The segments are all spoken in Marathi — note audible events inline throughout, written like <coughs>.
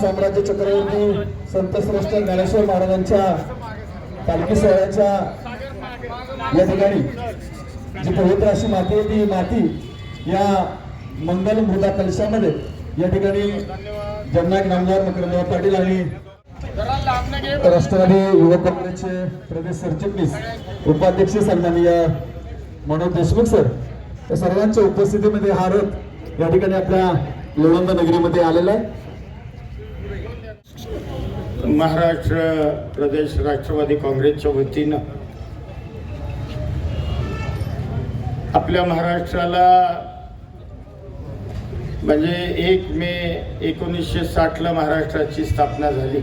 साम्राज्य चक्रवर्ती संतश्रेष्ठ ज्ञानेश्वर महाराजांच्या पालखी सोहळ्याच्या या ठिकाणी जी पवित्र अशी माती आहे ती माती या मंगल मृदा कलशामध्ये या ठिकाणी जननायक नामदार मकरंदराव पाटील आणि राष्ट्रवादी युवक काँग्रेसचे प्रदेश सरचिटणीस उपाध्यक्ष सन्माननीय मनोज देशमुख सर या सर्वांच्या उपस्थितीमध्ये हा रथ या ठिकाणी आपल्या लोणंद नगरीमध्ये आलेला आहे. महाराष्ट्र प्रदेश राष्ट्रवादी काँग्रेसच्या वतीनं आपल्या महाराष्ट्राला म्हणजे एक मे एकोणीसशे साठला महाराष्ट्राची स्थापना झाली.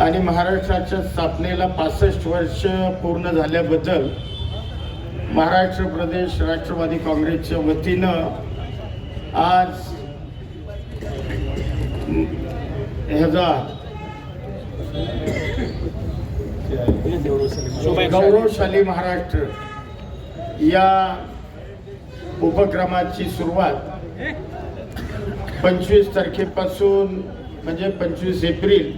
आणि महाराष्ट्राच्या स्थापनेला पासष्ट वर्ष पूर्ण झाल्याबद्दल महाराष्ट्र प्रदेश राष्ट्रवादी काँग्रेसच्या वतीनं आज ह्याचा गौरवशाली महाराष्ट्र या उपक्रमाची सुरुवात पंचवीस तारखेपासून म्हणजे पंचवीस एप्रिल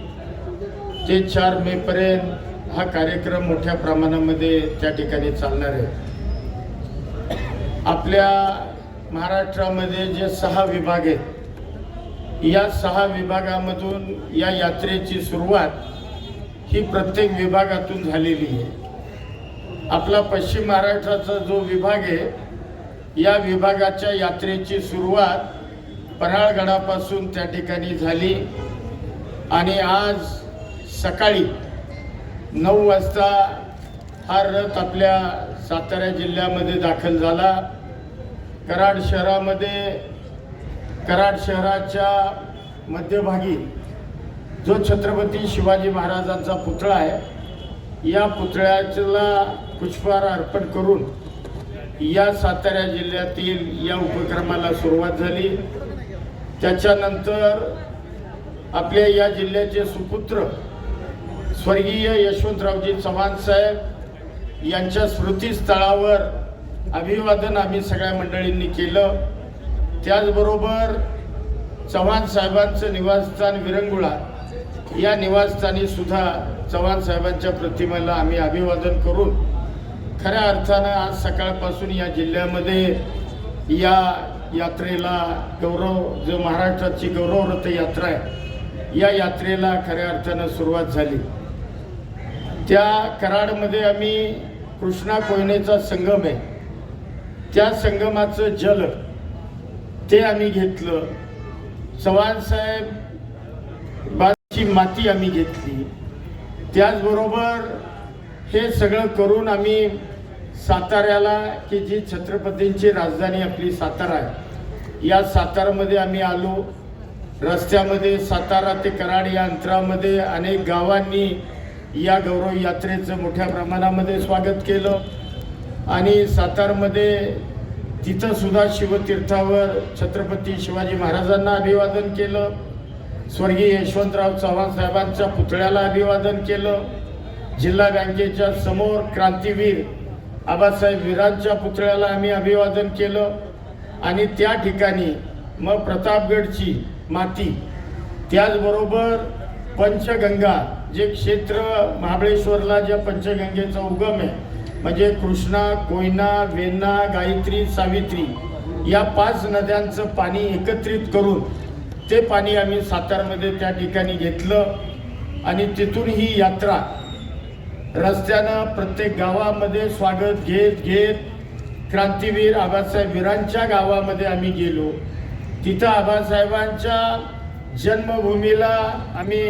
ते चार मे पर्यंत हा कार्यक्रम मोठ्या प्रमाणामध्ये त्या ठिकाणी चालणार आहे. आपल्या महाराष्ट्रामध्ये जे सहा विभाग आहेत या सहा विभागामधून या यात्रेची सुरुवात ही प्रत्येक विभागातून झालेली आहे. आपला पश्चिम महाराष्ट्राचा जो विभाग आहे या विभागाच्या यात्रेची सुरुवात पराळगडापासून त्या ठिकाणी झाली. आणि आज सकाळी नऊ वाजता हा रथ आपल्या सातारा जिल्ह्यामध्ये दाखल झाला. कराड शहरामध्ये कराड शहराच्या मध्यभागी जो छत्रपती शिवाजी महाराजांचा पुतळा आहे या पुतळ्याला पुष्पहार अर्पण करून या सातारा जिल्ह्यातील या उपक्रमाला सुरुवात झाली. त्याच्यानंतर आपल्या या जिल्ह्याचे सुपुत्र स्वर्गीय यशवंतरावजी चव्हाण साहेब यांच्या स्मृतीस्थळावर अभिवादन आम्ही सगळ्या मंडळींनी केलं. त्याचबरोबर चव्हाण साहेबांचं निवासस्थान विरंगुळा या निवासस्थानी सुद्धा चव्हाण साहेबांच्या प्रतिमेला आम्ही अभिवादन करून खऱ्या अर्थानं आज सकाळपासून या जिल्ह्यामध्ये या यात्रेला गौरव जो महाराष्ट्राची गौरवरथ यात्रा आहे या यात्रेला खऱ्या अर्थानं सुरुवात झाली. त्या कराडमध्ये आम्ही कृष्णा कोयनेचा संगम आहे. त्या संगमाचं जल ते आम्ही घेतलं. चव्हाणसाहेब बाची माती आम्ही घेतली. त्याचबरोबर हे सगळं करून आम्ही साताऱ्याला की जी छत्रपतींची राजधानी आपली सातारा आहे या सातारामध्ये आम्ही आलो. रस्त्यामध्ये सातारा ते कराड या अंतरामध्ये अनेक गावांनी या गौरव यात्रेचं मोठ्या प्रमाणामध्ये स्वागत केलं. आणि सातारमध्ये तिथं सुद्धा शिवतीर्थावर छत्रपती शिवाजी महाराजांना अभिवादन केलं. स्वर्गीय यशवंतराव चव्हाण साहेबांच्या पुतळ्याला अभिवादन केलं. जिल्हा बँकेच्या समोर क्रांतीवीर आबासाहेब वीरांच्या पुतळ्याला आम्ही अभिवादन केलं. आणि त्या ठिकाणी मग प्रतापगडची माती त्याचबरोबर पंचगंगा जे क्षेत्र महाबळेश्वरला ज्या पंचगंगेचा उगम आहे म्हणजे कृष्णा कोयना वेन्ना गायत्री सावित्री या पाच नद्यांचं पाणी एकत्रित करून ते पाणी आम्ही सातारमध्ये त्या ठिकाणी घेतलं आणि तिथून ही यात्रा रस्त्यानं प्रत्येक गावामध्ये स्वागत घेत घेत क्रांतीवीर आबासाहेब वीरांच्या गावामध्ये आम्ही गेलो. तिथं आबासाहेबांच्या जन्मभूमीला आम्ही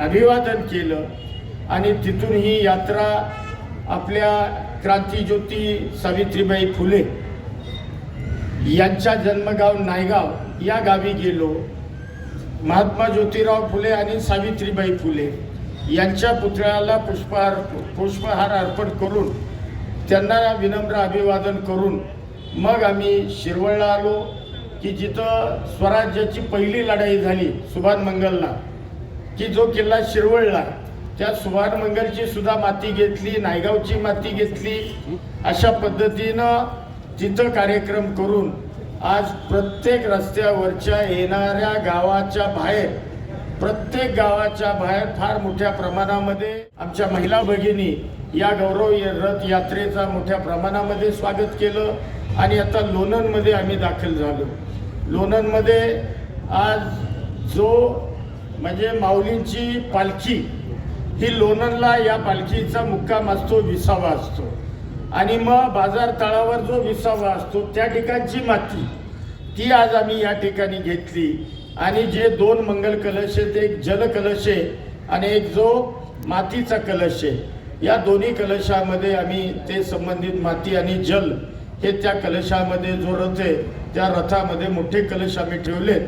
अभिवादन केलं आणि तिथून ही यात्रा आपल्या क्रांतीज्योती सावित्रीबाई फुले यांच्या जन्मगाव नायगाव या गावी गेलो. महात्मा ज्योतिराव फुले आणि सावित्रीबाई फुले यांच्या पुतळ्याला पुष्पहार पुष्पहार अर्पण करून त्यांना विनम्र अभिवादन करून मग आम्ही शिरवळला आलो की जिथं स्वराज्याची पहिली लढाई झाली सुभान मंगलला की जो किल्ला शिरवळला त्या सुभार मंगलची सुद्धा माती घेतली नायगावची माती घेतली अशा पद्धतीनं तिथं कार्यक्रम करून आज प्रत्येक रस्त्यावरच्या येणाऱ्या गावाच्या बाहेर प्रत्येक गावाच्या बाहेर फार मोठ्या प्रमाणामध्ये आमच्या महिला भगिनी या गौरव रथ यात्रेचा मोठ्या प्रमाणामध्ये स्वागत केलं आणि आता लोणंदमध्ये आम्ही दाखल झालो. लोणंदमध्ये आज जो म्हणजे माऊलींची पालखी ही लोणंदला या पालखीचा मुक्काम असतो विसावा असतो. आणि मग बाजार तळावर जो विसावा असतो त्या ठिकाणची माती ती आज आम्ही या ठिकाणी घेतली. आणि जे दोन मंगल कलश आहेत एक जल कलश आहे आणि एक जो मातीचा कलश आहे या दोन्ही कलशामध्ये आम्ही ते संबंधित माती आणि जल हे त्या कलशामध्ये जो रथ आहे त्या रथामध्ये मोठे कलश आम्ही ठेवले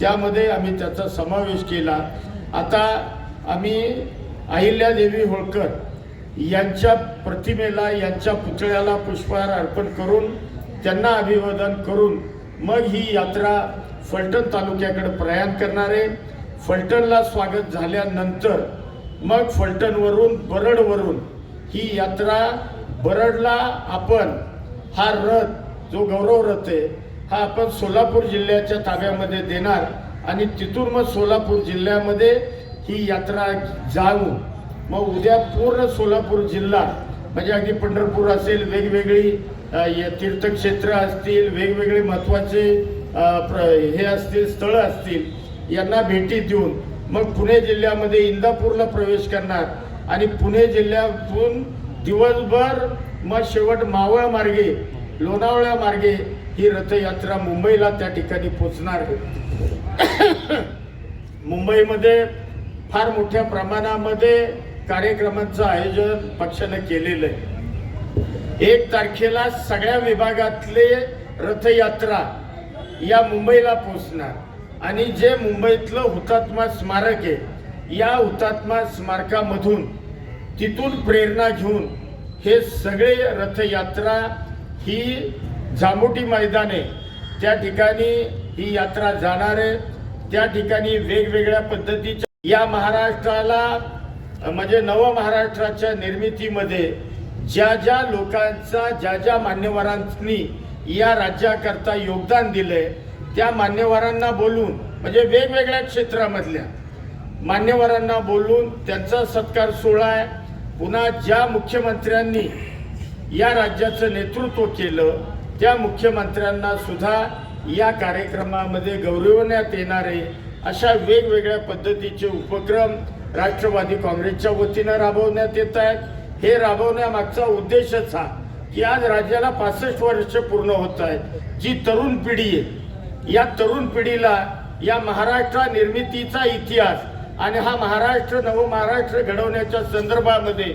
त्यामध्ये आम्ही त्याचा समावेश केला. आता आम्ही अहिल्यादेवी होळकर यांच्या प्रतिमेला यांच्या पुतळ्याला पुष्पहार अर्पण करून त्यांना अभिवादन करून मग ही यात्रा फलटण तालुक्याकडे प्रयाण करणार आहे. फलटणला स्वागत झाल्यानंतर मग फलटणवरून बरडवरून ही यात्रा बरडला आपण हा रथ जो गौरव रथ आहे हा आपण सोलापूर जिल्ह्याच्या ताब्यामध्ये देणार आणि तिथून मग सोलापूर जिल्ह्यामध्ये ही यात्रा जाऊन मग उद्या पूर्ण सोलापूर जिल्हा म्हणजे अगदी पंढरपूर असेल वेगवेगळी तीर्थक्षेत्र असतील वेगवेगळे महत्त्वाचे प्र- हे असतील स्थळं असतील यांना भेटी देऊन मग पुणे जिल्ह्यामध्ये इंदापूरला प्रवेश करणार. आणि पुणे जिल्ह्यातून दिवसभर मग शेवट मावळ मार्गे लोणावळा मार्गे ही रथयात्रा मुंबईला त्या ठिकाणी पोचणार आहे. <coughs> मुंबईमध्ये फार मोठ्या प्रमाणामध्ये कार्यक्रमांचं आयोजन पक्षानं केलेलं आहे. एक तारखेला सगळ्या विभागातले रथयात्रा या मुंबईला पोचणार आणि जे मुंबईतलं हुतात्मा स्मारक आहे या हुतात्मा स्मारकामधून तिथून प्रेरणा घेऊन हे सगळे रथयात्रा ही जामोटी मैदाने त्या ठिकाणी ही यात्रा जाणार आहे. त्या ठिकाणी वेगवेगळ्या पद्धतीच्या या महाराष्ट्राला म्हणजे नव महाराष्ट्राच्या निर्मितीमध्ये ज्या ज्या लोकांचा ज्या ज्या मान्यवरांनी या राज्याकरता योगदान दिलंय त्या मान्यवरांना बोलून म्हणजे वेगवेगळ्या क्षेत्रामधल्या मान्यवरांना बोलून त्यांचा सत्कार सोहळा आहे. पुन्हा ज्या मुख्यमंत्र्यांनी या राज्याचं नेतृत्व केलं त्या मुख्यमंत्र्यांना सुद्धा या कार्यक्रमामध्ये गौरवण्यात येणारे अशा वेगवेगळ्या पद्धतीचे उपक्रम राष्ट्रवादी काँग्रेसच्या वतीनं राबवण्यात येत आहेत. हे राबवण्यामागचा उद्देशच हा की आज राज्याला पासष्ट वर्ष पूर्ण होत आहेत. जी तरुण पिढी आहे या तरुण पिढीला या महाराष्ट्र निर्मितीचा इतिहास आणि हा महाराष्ट्र नव महाराष्ट्र घडवण्याच्या संदर्भामध्ये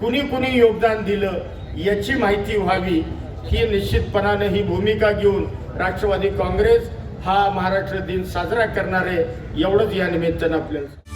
कुणी कुणी योगदान दिलं याची माहिती व्हावी ही निश्चितपणानं ही भूमिका घेऊन राष्ट्रवादी काँग्रेस हा महाराष्ट्र दिन साजरा करणार आहे एवढंच या निमित्तानं आपल्याला